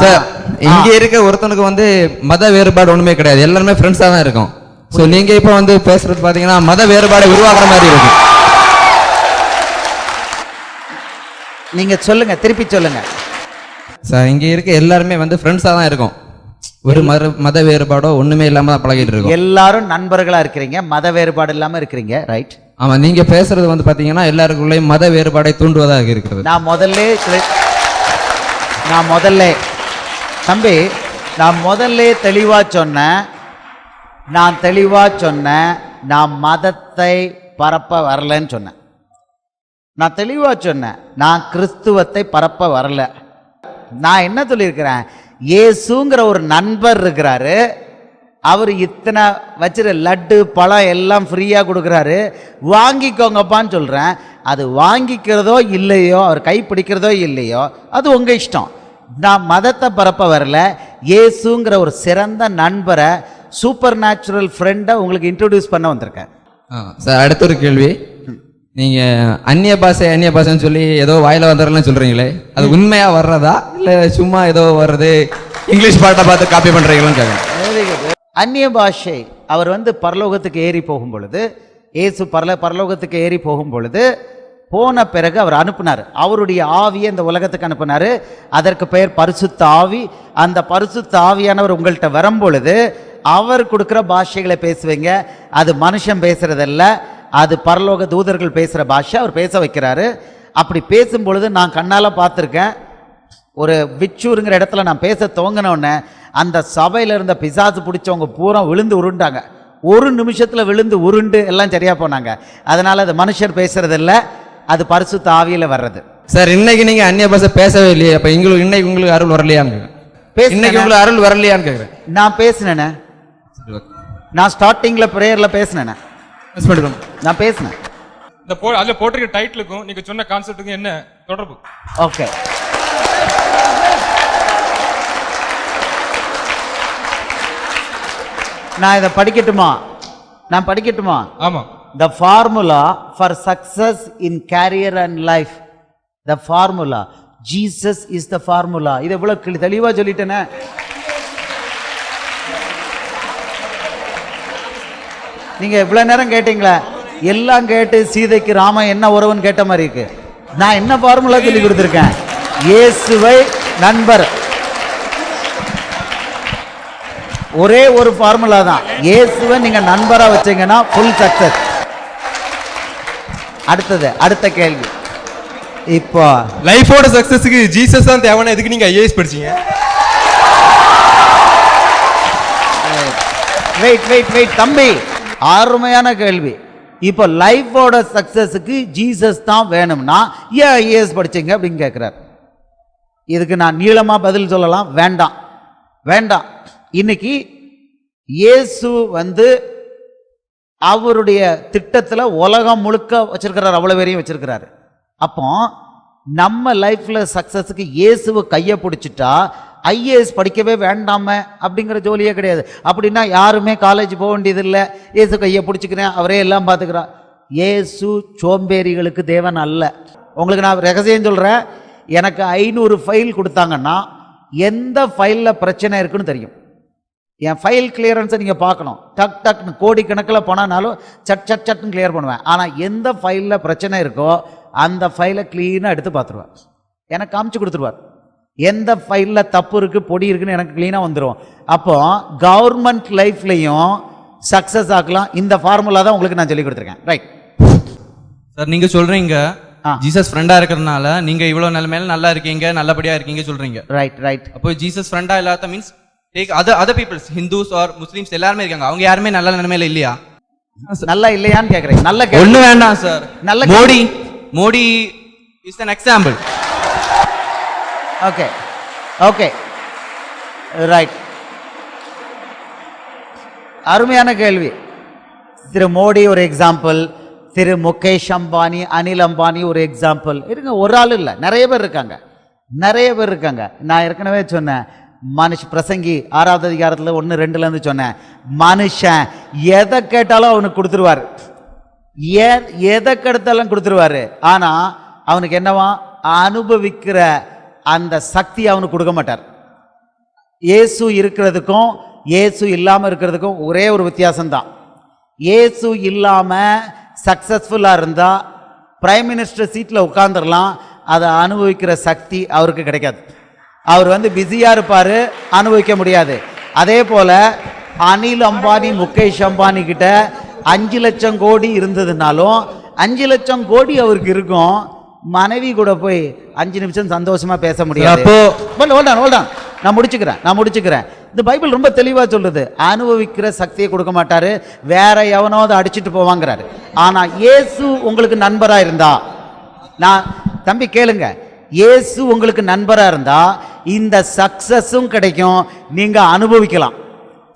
Sir இங்க இருக்க ஒருத்தனுக்கு வந்து மத வேறுபாடு ஒண்ணுமே கிடையாது. எல்லாருமே ஃப்ரெண்ட்ஸா தான் இருக்கும். சோ நீங்க இப்போ வந்து பேசுறது பாத்தீங்கன்னா மத வேறுபாடை உருவாக்குற மாதிரி இருக்கு. நீங்க சொல்லுங்க திருப்பி சொல்லுங்க. சார் இங்க இருக்க எல்லாருமே வந்து ஃப்ரெண்ட்ஸா தான் இருக்கும். ஒரு மத மத வேறுபாடோ ஒண்ணுமே இல்லாம தான் பழகிட்டு இருக்கோம். எல்லாரும் நண்பர்களா இருக்கிறீங்க மத வேறுபாடு இல்லாம இருக்கிறீங்க ரைட் ஆமா நீங்க பேசுறது வந்து பாத்தீங்கன்னா எல்லாருக்குள்ளேயும் மத வேறுபாடை தூண்டுவதாக இருக்கிறது. நான் முதல்ல நான் முதல்ல தம்பி நான் முதல்ல தெளிவாக சொன்னேன் நான் தெளிவாக சொன்னேன் நான் மதத்தை பரப்ப வரலன்னு சொன்னேன் நான் தெளிவாக சொன்னேன் நான் கிறிஸ்துவத்தை பரப்ப வரல. நான் என்ன சொல்லியிருக்கிறேன்? ஏசுங்கிற ஒரு நண்பர் இருக்கிறாரு. அவர் இத்தனை வச்சிரு லட்டு பழம் எல்லாம் ஃப்ரீயாக கொடுக்குறாரு. வாங்கிக்கோங்கப்பான்னு சொல்கிறேன் அது வாங்கிக்கிறதோ இல்லையோ அவர் கை பிடிக்கிறதோ இல்லையோ அது உங்கள் இஷ்டம். நான் மதத்தை பரப்ப வரல. இயேசுங்கிற ஒரு சிறந்த நண்பரை சூப்பர் நேச்சுரல் ஃப்ரெண்டை உங்களுக்கு இன்ட்ரடியூஸ் பண்ண வந்திருக்கேன் சார் அடுத்த ஒரு கேள்வி. நீங்க அந்நிய பாஷை அந்நிய பாஷைன்னு சொல்லி ஏதோ வாயில வந்துடலாம் சொல்றீங்களே அது உண்மையா வர்றதா? இல்ல சும்மா ஏதோ வர்றது இங்கிலீஷ் பாட்டை பார்த்து காப்பி பண்றீங்களான்னு கேட்குறேன் அந்நிய பாஷை அவர் வந்து பரலோகத்துக்கு ஏறி போகும் பொழுது இயேசு பரல பரலோகத்துக்கு ஏறி போகும் பொழுது போன பிறகு அவர் அனுப்புனார். அவருடைய ஆவியை இந்த உலகத்துக்கு அனுப்புனார். அதற்கு பெயர் பரிசுத்த ஆவி. அந்த பரிசுத்த ஆவியானவர் உங்கள்கிட்ட வரும்பொழுது அவர் கொடுக்குற பாஷைகளை பேசுவீங்க. அது மனுஷன் பேசுகிறதில்ல அது பரலோக தூதர்கள் பேசுகிற பாஷை அவர் பேச வைக்கிறாரு. அப்படி பேசும் பொழுது நான் கண்ணால் பார்த்துருக்கேன். ஒரு விச்சூருங்கிற இடத்துல நான் பேச துவங்கினோடனே அந்த சபையில் இருந்த பிசாசு பிடிச்சவங்க பூரா விழுந்து உருண்டாங்க. ஒரு நிமிஷத்தில் விழுந்து உருண்டு எல்லாம் சரியாக போனாங்க. அதனால் அது மனுஷர் பேசுகிறதில்ல அது பரிசுத்த ஆவியில் வர்றது. சார் இன்னைக்கு நீங்க அந்நிய பாஷை பேசவே இல்லையே அப்ப உங்களுக்கு இன்னைக்கு உங்களுக்கு அருள் வரலையான்னு. இன்னைக்கு உங்களுக்கு அருள் வரலையான்னு கேக்குறேன். நான் பேசினேனே. நான் ஸ்டார்டிங்கில் ப்ரேயரில் பேசினேனே. நான் பேசினேன். இந்த போ அதுல போட்டிருக்க டைட்டிலுக்கும் நீங்க சொன்ன கான்செப்ட்டுக்கும் என்ன தொடர்பு? ஓகே. நான் இதை படிக்கட்டுமா? நான் படிக்கட்டுமா? ஆமா. The formula for success in career and life. The formula. Jesus is the formula இது எவ்வளோ கிளி- தெளிவாக சொல்லிட்டேனே. நீங்கள் இவ்வளோ நேரம் கேட்டீங்களா? எல்லாம் கேட்டு சீதைக்கு ராமன் என்ன உறவுன்னு கேட்ட மாதிரி இருக்கு. நான் என்ன ஃபார்முலா சொல்லி கொடுத்துருக்கேன்? இயேசுவை நண்பர். ஒரே ஒரு ஃபார்முலா தான். இயேசுவை நீங்க நண்பரா வச்சீங்கன்னா ஃபுல் சக்சஸ் அடுத்தது அடுத்த கேள்வி. இப்போ லைஃபோட சக்சஸுக்கு ஜீசஸ் தான் தேவைன்னா எதுக்கு நீங்க ஐஏஎஸ் படிச்சீங்க? வெயிட் வெயிட் வெயிட் தம்பி. அருமையான கேள்வி. இப்போ லைஃபோட சக்சஸுக்கு ஜீசஸ் தான் வேணும்னா ஏன் ஐஏஎஸ் படிச்சீங்க அப்படின்னு கேட்குறாரு இதுக்கு நான் நீளமா பதில் சொல்லலாம் வேண்டாம். வேண்டாம். இன்னைக்கு இயேசு வந்து அவருடைய திட்டத்தில் உலகம் முழுக்க வச்சிருக்கிறார் அவ்வளோ பேரையும் வச்சிருக்கிறாரு. அப்போ நம்ம லைஃப்பில் சக்சஸுக்கு இயேசுவை கையை பிடிச்சிட்டா ஐஏஎஸ் படிக்கவே வேண்டாம அப்படிங்கிற ஜோலியே கிடையாது. அப்படின்னா யாருமே காலேஜ் போக வேண்டியதில்லை. இயேசு கையை பிடிச்சிக்கிறேன் அவரே எல்லாம் பார்த்துக்கிறார். இயேசு சோம்பேறிகளுக்கு தேவன் அல்ல. உங்களுக்கு நான் ரகசியம் சொல்கிறேன் எனக்கு ஐநூறு ஃபைல் கொடுத்தாங்கன்னா எந்த ஃபைலில் பிரச்சனை இருக்குன்னு தெரியும். என் ஃபைல் கிளியரன்ஸை நீங்கள் பார்க்கணும். டக் டக்னு கோடிக்கணக்கில் போனாலும் சட் சட் சட்னு கிளியர் பண்ணுவேன். ஆனால் எந்த ஃபைலில் பிரச்சனை இருக்கோ அந்த ஃபைலை க்ளீனாக எடுத்து பார்த்துருவேன் எனக்கு காமிச்சு கொடுத்துருவார். எந்த ஃபைலில் தப்பு இருக்குது பொடி இருக்குன்னு எனக்கு க்ளீனாக வந்துடும் அப்போ கவர்மெண்ட் லைஃப்லையும் சக்ஸஸ் ஆக்கலாம். இந்த ஃபார்முலா தான் உங்களுக்கு நான் சொல்லி கொடுத்துருக்கேன். ரைட் சார் நீங்க சொல்றீங்க ஆ. ஜீசஸ் ஃப்ரெண்டா இருக்கறனால நீங்க இவ்வளவு நிலைமையில நல்லா இருக்கீங்க நல்லபடியா இருக்கீங்க சொல்றீங்க. ரைட் ரைட் அப்போ ஜீசஸ் ஃப்ரெண்டா இல்லாத means take other other peoples Hindus or Muslims எல்லாருமே இருக்காங்க. அவங்க யாருமே நல்ல நிலைமையில இல்லையா? நல்லா இல்லையான்னு கேட்குறேன் நல்ல. ஒண்ணு வேண்டாம் சார் நல்ல Modi Modi is an example okay okay right அருமையான கேள்வி. திரு மோடி ஒரு எக்ஸாம்பிள் திரு முகேஷ் அம்பானி அனில் அம்பானி ஒரு எக்ஸாம்பிள் இருங்க ஒரு ஆள் இல்லை. நிறைய பேர் இருக்காங்க. நிறைய பேர் இருக்காங்க. நான் ஏற்கனவே சொன்னேன். மனுஷ பிரசங்கி ஆறாவது அதிகாரத்தில் ஒன்று ரெண்டுலேருந்து சொன்னேன். மனுஷன் எதை கேட்டாலும் அவனுக்கு கொடுத்துருவார். ஏ எதை கெடுத்தாலும் கொடுத்துருவாரு. ஆனால் அவனுக்கு என்னவா? அனுபவிக்கிற அந்த சக்தி அவனுக்கு கொடுக்க மாட்டார். இயேசு இருக்கிறதுக்கும் இயேசு இல்லாமல் இருக்கிறதுக்கும் ஒரே ஒரு வித்தியாசம்தான். இயேசு இல்லாமல் சக்ஸஸ்ஃபுல்லாக இருந்தால் பிரைம் மினிஸ்டர் சீட்டில் உட்காந்துடலாம் அதை அனுபவிக்கிற சக்தி அவருக்கு கிடைக்காது. அவர் வந்து பிஸியாக இருப்பார் அனுபவிக்க முடியாது. அதே போல் அனில் அம்பானி முகேஷ் அம்பானி கிட்ட அஞ்சு லட்சம் கோடி இருந்ததுனாலும் அஞ்சு லட்சம் கோடி அவருக்கு இருக்கும். மனைவி கூட போய் அஞ்சு நிமிஷம் சந்தோஷமா பேச முடியாது. நான் முடிச்சுக்கிறேன் நான் முடிச்சுக்கிறேன். இந்த பைபிள் ரொம்ப தெளிவா சொல்லுது. அனுபவிக்கிற சக்தியை கொடுக்க மாட்டாரு. வேற எவனோ அதை அடிச்சிட்டு போவாங்கிறாரு. ஆனா இயேசு உங்களுக்கு நண்பரா இருந்தா நான் தம்பி கேளுங்க. இயேசு உங்களுக்கு நண்பரா இருந்தா இந்த சக்சஸும் கிடைக்கும். நீங்க அனுபவிக்கலாம்.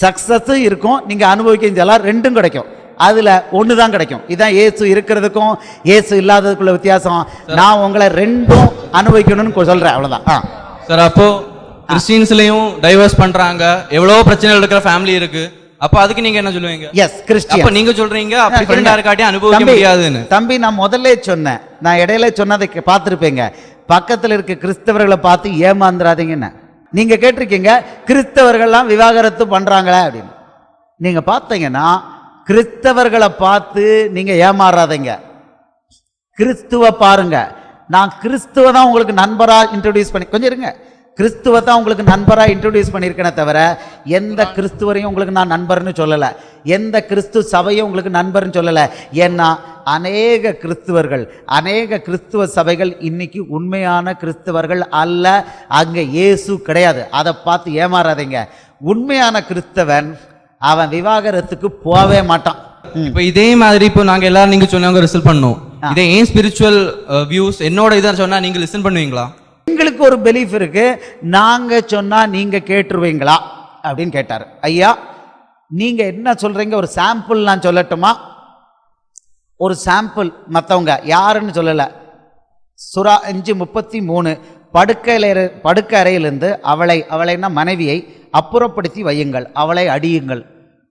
சக்சஸும் இருக்கும். நீங்க அனுபவிக்கவும் செய்யலாம் ரெண்டும் கிடைக்கும். அதுல ஒன்று தான் கிடைக்கும். இதான் இயேசு இருக்கிறதுக்கும் இயேசு இல்லாததுக்குள்ள வித்தியாசம். நான் உங்களை ரெண்டும் அனுபவிக்கணும்னு சொல்றேன். அவ்வளவுதான். ஆ. சார் அப்போ கிறிஸ்டின்ஸ்லயும் டைவர்ஸ் பண்றாங்க. எவ்வளவு பிரச்சனைகள் இருக்கிற ஃபேமிலி இருக்கு. அப்போ அதுக்கு நீங்க என்ன சொல்லுவீங்க? எஸ் கிறிஸ்டியன் அப்ப நீங்க சொல்றீங்க அப்படி ஃப்ரெண்டா இருக்காட்டி அனுபவிக்க முடியாதுன்னு. தம்பி நான் முதல்ல சொன்னேன். நான் இடையில சொன்னதை பார்த்திருப்பீங்க. பக்கத்தில் இருக்க கிறிஸ்தவர்களை பார்த்து ஏமாந்துடாதீங்கன்னு நீங்கள் கேட்டிருக்கீங்க கிறிஸ்தவர்கள்லாம் விவாகரத்து பண்ணுறாங்களே அப்படின்னு. நீங்கள் பார்த்தீங்கன்னா கிறிஸ்தவர்களை பார்த்து நீங்கள் ஏமாறாதீங்க. கிறிஸ்துவ பாருங்க. நான் கிறிஸ்துவ தான் உங்களுக்கு நண்பராக இன்ட்ரடியூஸ் பண்ணி கொஞ்சம் இருங்க. கிறிஸ்துவ தான் உங்களுக்கு நண்பரா இன்ட்ரோடியூஸ் பண்ணியிருக்கேனே தவிர எந்த கிறிஸ்துவரையும் உங்களுக்கு நான் நண்பர்னு சொல்லலை. எந்த கிறிஸ்து சபையும் உங்களுக்கு நண்பர்னு சொல்லலை. ஏன்னா அநேக கிறிஸ்துவர்கள் அநேக கிறிஸ்துவ சபைகள் இன்னைக்கு உண்மையான கிறிஸ்துவர்கள் அல்ல அங்கே இயேசு கிடையாது. அதை பார்த்து ஏமாறாதீங்க. உண்மையான கிறிஸ்தவன் அவன் விவாகரத்துக்கு போகவே மாட்டான். இப்போ இதே மாதிரி இப்போ நாங்க எல்லாரும் நீங்க சொன்னவங்க ரிசல்ட் பண்ணோம். இதே ஏன் ஸ்பிரிச்சுவல் வியூஸ் என்னோட இதை சொன்னா நீங்க லிசன் பண்ணுவீங்களா? எங்களுக்கு ஒரு பிலீஃப் இருக்கு. நாங்க சொன்னா நீங்க கேட்டுருவீங்களா? அப்படின்னு கேட்டார். ஐயா நீங்க என்ன சொல்றீங்க? ஒரு சாம்பிள் நான் சொல்லட்டுமா? ஒரு சாம்பிள் மற்றவங்க யாருன்னு சொல்லலை. சுறா அஞ்சு முப்பத்தி மூணு படுக்கையில படுக்க அறையிலிருந்து அவளை அவளைன்னா மனைவியை அப்புறப்படுத்தி வையுங்கள். அவளை அடியுங்கள்.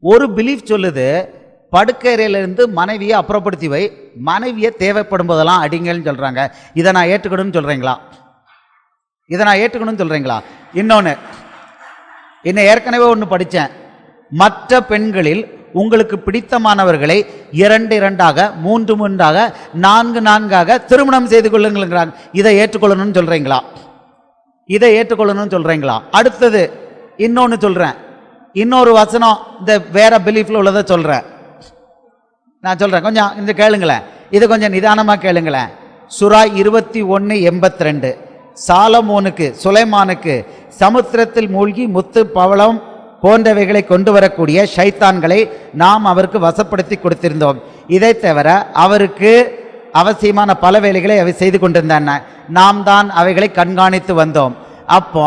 ஒரு பிலீஃப் சொல்லுது படுக்கறையிலிருந்து மனைவியை அப்புறப்படுத்தி வை. மனைவியை தேவைப்படும் போதெல்லாம் அடிங்கள்னு சொல்கிறாங்க இதை நான் ஏற்றுக்கணும்னு சொல்கிறீங்களா இதை நான் ஏற்றுக்கணும்னு சொல்றீங்களா? இன்னொன்று என்ன ஏற்கனவே ஒன்று படித்தேன் மற்ற பெண்களில் உங்களுக்கு பிடித்தமானவர்களை இரண்டு இரண்டாக மூன்று மூன்றாக நான்கு நான்காக திருமணம் செய்து கொள்ளுங்கிறாங்க இதை ஏற்றுக்கொள்ளணும்னு சொல்றீங்களா? இதை ஏற்றுக்கொள்ளணும்னு சொல்றீங்களா? அடுத்தது இன்னொன்று சொல்றேன். இன்னொரு வசனம் இந்த வேற பிலீஃப்ல உள்ளதை சொல்றேன். நான் சொல்றேன் கொஞ்சம் இந்த கேளுங்களேன். இது கொஞ்சம் நிதானமாக கேளுங்களேன். சுறா இருபத்தி ஒன்று எண்பத்தி ரெண்டு. சாலமோனுக்கு சுலைமானுக்கு சமுத்திரத்தில் மூழ்கி முத்து பவளம் போன்றவைகளை கொண்டு வரக்கூடிய ஷைத்தான்களை நாம் அவருக்கு வசப்படுத்தி கொடுத்திருந்தோம். இதை தவிர அவருக்கு அவசியமான பல வேலைகளை அவை செய்து கொண்டிருந்தன. நாம் தான் அவைகளை கண்காணித்து வந்தோம். அப்போ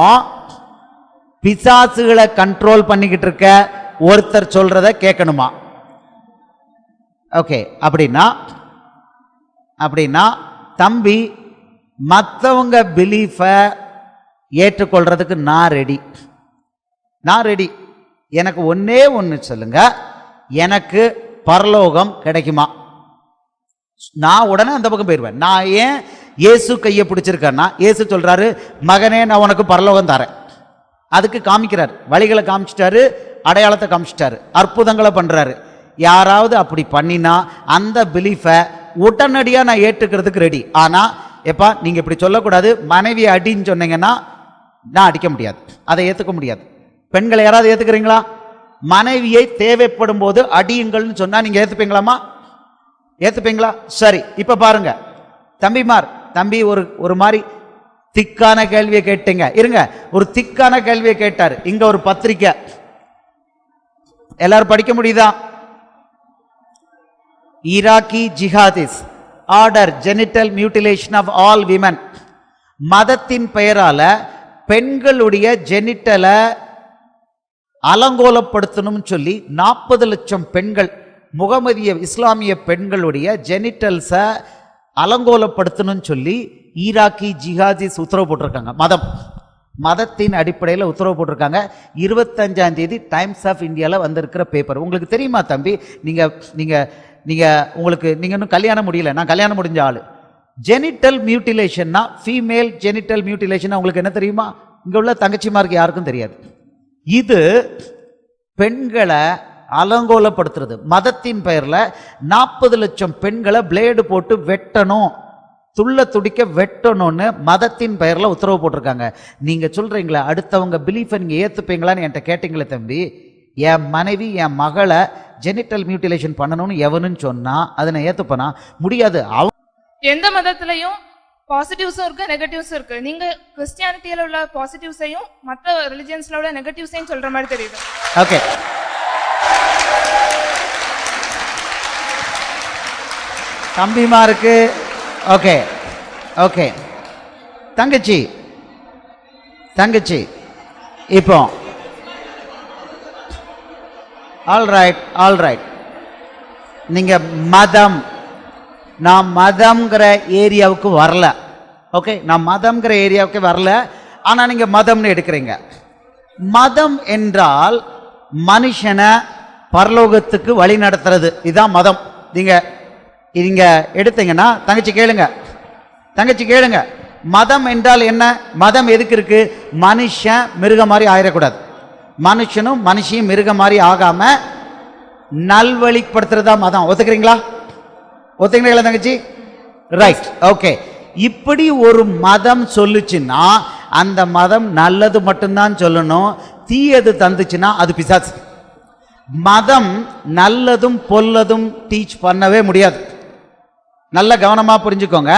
பிசாசுகளை கண்ட்ரோல் பண்ணிக்கிட்டு இருக்க ஒருத்தர் சொல்றத கேட்கணுமா? ஓகே அப்படின்னா அப்படின்னா தம்பி மற்றவங்க பிலீஃபை ஏற்றுக்கொள்றதுக்கு நான் ரெடி நான் ரெடி எனக்கு ஒன்றே ஒன்று சொல்லுங்க. எனக்கு பரலோகம் கிடைக்குமா? நான் உடனே அந்த பக்கம் போயிடுவேன் நான் ஏன் இயேசு கையை பிடிச்சிருக்கேன்னா இயேசு சொல்கிறாரு மகனே நான் உனக்கு பரலோகம் தரேன். அதுக்கு காமிக்கிறார். வழிகளை காமிச்சிட்டாரு அடையாளத்தை காமிச்சிட்டாரு. அற்புதங்களை பண்ணுறாரு யாராவது அப்படி பண்ணினா அந்த பிலீஃபை உடனடியாக நான் ஏற்றுக்கிறதுக்கு ரெடி ஆனால் எப்பா நீங்கள் இப்படி சொல்லக்கூடாது. மனைவி அடின்னு சொன்னீங்கன்னா நான் அடிக்க முடியாது. அதை ஏற்றுக்க முடியாது. பெண்களை யாராவது ஏற்றுக்கிறீங்களா மனைவியை தேவைப்படும் போது அடியுங்கள்னு சொன்னால் நீங்கள் ஏற்றுப்பீங்களாமா ஏற்றுப்பீங்களா சரி இப்போ பாருங்க. தம்பிமார் தம்பி ஒரு ஒரு மாதிரி திக்கான கேள்வியை கேட்டீங்க. இருங்க ஒரு திக்கான கேள்வியை கேட்டார். இங்கே ஒரு பத்திரிக்கை. எல்லாரும் படிக்க முடியுதா? Iraqi jihadis. Order genital mutilation of all women மதத்தின் பெயரால பெண்களுடைய ஜெனிட்டலை அலங்கோலப்படுத்தணும்னு சொல்லி நாற்பது லட்சம் பெண்கள் முகமதிய இஸ்லாமிய பெண்களுடைய ஜெனிட்டல்ஸை அலங்கோலப்படுத்தணும்னு சொல்லி ஈராக்கி ஜிஹாஜிஸ் உத்தரவு போட்டிருக்காங்க. மதம். மதத்தின் அடிப்படையில் உத்தரவு போட்டிருக்காங்க. இருபத்தஞ்சாம் தேதி டைம்ஸ் ஆஃப் இந்தியாவில் வந்திருக்கிற பேப்பர் உங்களுக்கு தெரியுமா தம்பி? நீங்கள் நீங்கள் நீங்கள் உங்களுக்கு நீங்கள் இன்னும் கல்யாணம் முடியல. நான் கல்யாணம் முடிஞ்ச ஆள். ஜெனிட்டல் மியூட்டிலேஷன்னா ஃபீமேல் ஜெனிட்டல் மியூட்டிலேஷன் உங்களுக்கு என்ன தெரியுமா? இங்கே உள்ள தங்கச்சிமாருக்கு யாருக்கும் தெரியாது. இது பெண்களை அலங்கோலப்படுத்துறது. மதத்தின் பெயரில் நாற்பது லட்சம் பெண்களை பிளேடு போட்டு வெட்டணும். துள்ள துடிக்க வெட்டணும்னு மதத்தின் பெயரில் உத்தரவு போட்டிருக்காங்க. நீங்கள் சொல்கிறீங்களே அடுத்தவங்க பிலீஃபை நீங்கள் ஏற்றுப்பீங்களான்னு என்கிட்ட கேட்டிங்களே தம்பி. என் மனைவி என் மகளை ஜெனிட்டல் மியூட்டிலேஷன் பண்ணணும்னு எவனுன்னு சொன்னா அதை நான் ஏத்துப்பனா? முடியாது. அவ எந்த மதத்திலையும் பாசிட்டிவ்ஸும் இருக்கு நெகட்டிவ்ஸும் இருக்கு. நீங்க கிறிஸ்டியானிட்டியில உள்ள பாசிட்டிவ்ஸையும் மற்ற ரிலிஜியன்ஸ்ல உள்ள நெகட்டிவ்ஸையும் சொல்ற மாதிரி தெரியுது. ஓகே தம்பிமாருக்கு ஓகே ஓகே தங்கச்சி. தங்கச்சி. இப்போ. ஆல் ரைட் ஆல் ரைட் மதம் நான் மதம்ங்கிற ஏரியாவுக்கு வரல. ஓகே நான் மதம்ங்கிற ஏரியாவுக்கு வரல. ஆனால் நீங்கள் மதம்னு எடுக்கிறீங்க. மதம் என்றால் மனுஷனை பரலோகத்துக்கு வழி நடத்துறது. இதுதான் மதம். நீங்கள் நீங்கள் எடுத்தீங்கன்னா தங்கச்சி கேளுங்க. தங்கச்சி கேளுங்க. மதம் என்றால் என்ன? மதம் எதுக்கு இருக்கு? மனுஷன் மிருகம் மாதிரி ஆயிடக்கூடாது மனுஷனும் மனுஷியும் மிருகம் மாதிரி ஆகாம நல்வழிப்படுத்துறதா மதம். ஒத்துக்கிறீங்களா? ஒத்துக்கிறீங்களா தங்கச்சி? ரைட் ஓகே இப்படி ஒரு மதம் சொல்லுச்சுன்னா அந்த மதம் நல்லது மட்டும்தான் சொல்லணும். தீயது தந்துச்சுன்னா அது பிசாசு. மதம் நல்லதும் பொல்லதும் டீச் பண்ணவே முடியாது. நல்ல கவனமாக புரிஞ்சுக்கோங்க.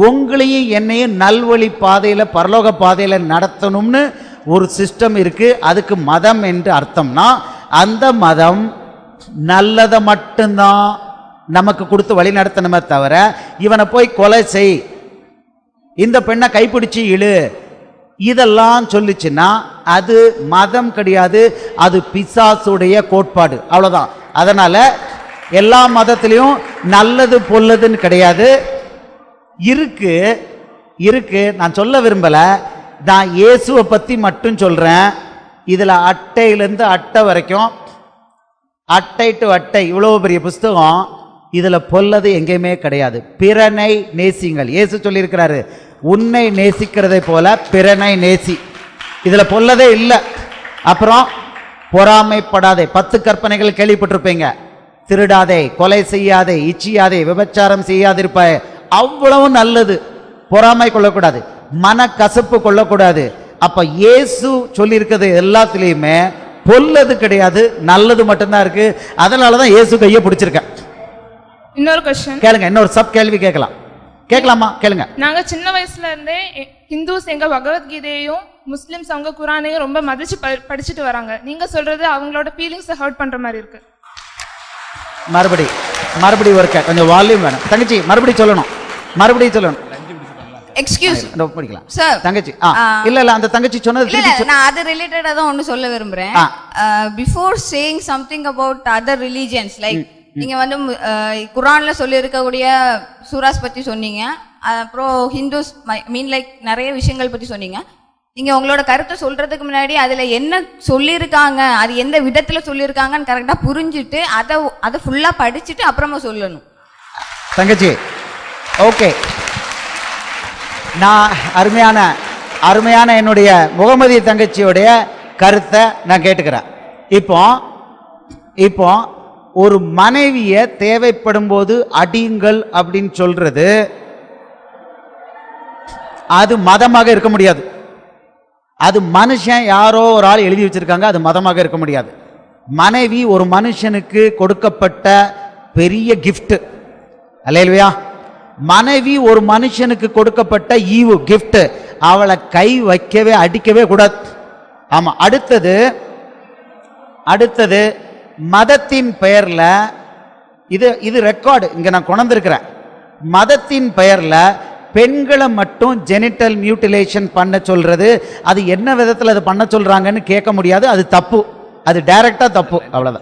உங்களையும் என்னையும் நல்வழி பாதையில் பரலோக பாதையில் நடத்தணும்னு ஒரு சிஸ்டம் இருக்குது அதுக்கு மதம் என்று அர்த்தம்னா அந்த மதம் நல்லதை மட்டும்தான் நமக்கு கொடுத்து வழி நடத்தணுமே தவிர இவனை போய் கொலை செய் இந்த பெண்ணை கைப்பிடிச்சு இழு இதெல்லாம் சொல்லுச்சுன்னா அது மதம் கிடையாது அது பிசாசுடைய கோட்பாடு அவ்வளோதான் அதனால் எல்லா மதத்திலையும் நல்லது பொல்லதுன்னு கிடையாது. இருக்கு இருக்கு நான் சொல்ல விரும்பலை நான் இயேசுவை பற்றி மட்டும் சொல்கிறேன் இதில் அட்டையிலேருந்து அட்டை வரைக்கும் அட்டை டு அட்டை இவ்வளோ பெரிய புஸ்தகம் இதில் பொல்லது எங்கேயுமே கிடையாது. பிறனை நேசிங்கள். இயேசு சொல்லியிருக்கிறாரு உன்னை நேசிக்கிறதை போல பிறனை நேசி. இதில் பொல்லதே இல்லை. அப்புறம் பொறாமைப்படாதே. பத்து கற்பனைகள் கேள்விப்பட்டிருப்பீங்க. திருடாதே கொலை செய்யாதே இச்சியாதே விபச்சாரம் செய்யாதிருப்பாய். அவ்வளவு நல்லது. பொறாமை கொள்ளக்கூடாது. மனக்கசப்பு கொள்ளக்கூடாது. அப்ப இயேசு சொல்லியிருக்கிறது எல்லாத்துலேயுமே பொல்லது கிடையாது நல்லது மட்டும்தான் இருக்கு. அதனால தான் இயேசு கையை பிடிச்சிருக்கேன் இன்னொரு கொஸ்டின் கேளுங்க இன்னொரு சப் கேள்வி கேட்கலாம். கேட்கலாமா? கேளுங்க. நாங்க சின்ன வயசுல இருந்தே ஹிந்துஸ் எங்க பகவத்கீதையையும் முஸ்லிம்ஸ் அவங்க குரானையும் ரொம்ப மதிச்சு படிச்சுட்டு வராங்க. நீங்க சொல்றது அவங்களோட ஃபீலிங்ஸை ஹர்ட் பண்ற மாதிரி இருக்கு. மறுபடி மறுபடி ஒருக்க கொஞ்சம் வால்யூம் வேணும். தங்கச்சி மறுபடி சொல்லணும். மறுபடியும் சொல்லணும். எக்ஸ்கியூஸ் இதோ படிக்கலாம். சார் தங்கச்சி. இல்ல இல்ல அந்த தங்கச்சி சொன்னது இல்ல நான் அது ரிலேட்டடா தான் ஒன்னு சொல்ல விரும்புறேன். Before saying something about other religions like நீங்க வந்து குரான்ல சொல்லி இருக்கக்கூடிய சூராஸ் பத்தி சொன்னீங்க. அப்புறம் ஹிந்துஸ் மீன் லைக் நிறைய விஷயங்கள் பத்தி சொன்னீங்க. நீங்க உங்களோட கருத்தை சொல்றதுக்கு முன்னாடி அதுல என்ன சொல்லியிருக்காங்க அது எந்த விதத்துல சொல்லியிருக்காங்கன்னு கரெக்டா புரிஞ்சுட்டு அதை அதை ஃபுல்லா படிச்சுட்டு அப்புறமா சொல்லணும். தங்கச்சி ஓகே நான் அருமையான அருமையான என்னுடைய முகமதி தங்கச்சியுடைய கருத்தை நான் கேட்டுக்கிறேன். இப்போ இப்போ ஒரு மனைவியை தேவைப்படும் போது அடியுங்கள் அப்படின்னு சொல்றது அது மதமாக இருக்க முடியாது. அது மனுஷன் யாரோ ஒரு ஆள் எழுதி வச்சிருக்காங்க அது மதமாக இருக்க முடியாது. மனைவி ஒரு மனுஷனுக்கு கொடுக்கப்பட்ட பெரிய gift. அல்லையா? மனைவி ஒரு மனுஷனுக்கு கொடுக்கப்பட்ட ஈவு கிஃப்ட் அவளை கை வைக்கவே அடிக்கவே கூடாது. ஆமா அடுத்தது அடுத்தது மதத்தின் பெயர்ல இது இது ரெக்கார்டு இங்க நான் கொண்டிருக்கிறேன் மதத்தின் பெயர்ல பெண்களை மட்டும் ஜெனிட்டல் மியூட்டிலேஷன் பண்ண சொல்றது அது என்ன விதத்தில் அது பண்ண சொல்றாங்கன்னு கேட்க முடியாது அது தப்பு. அது டைரக்டா தப்பு அவ்வளவுதான்.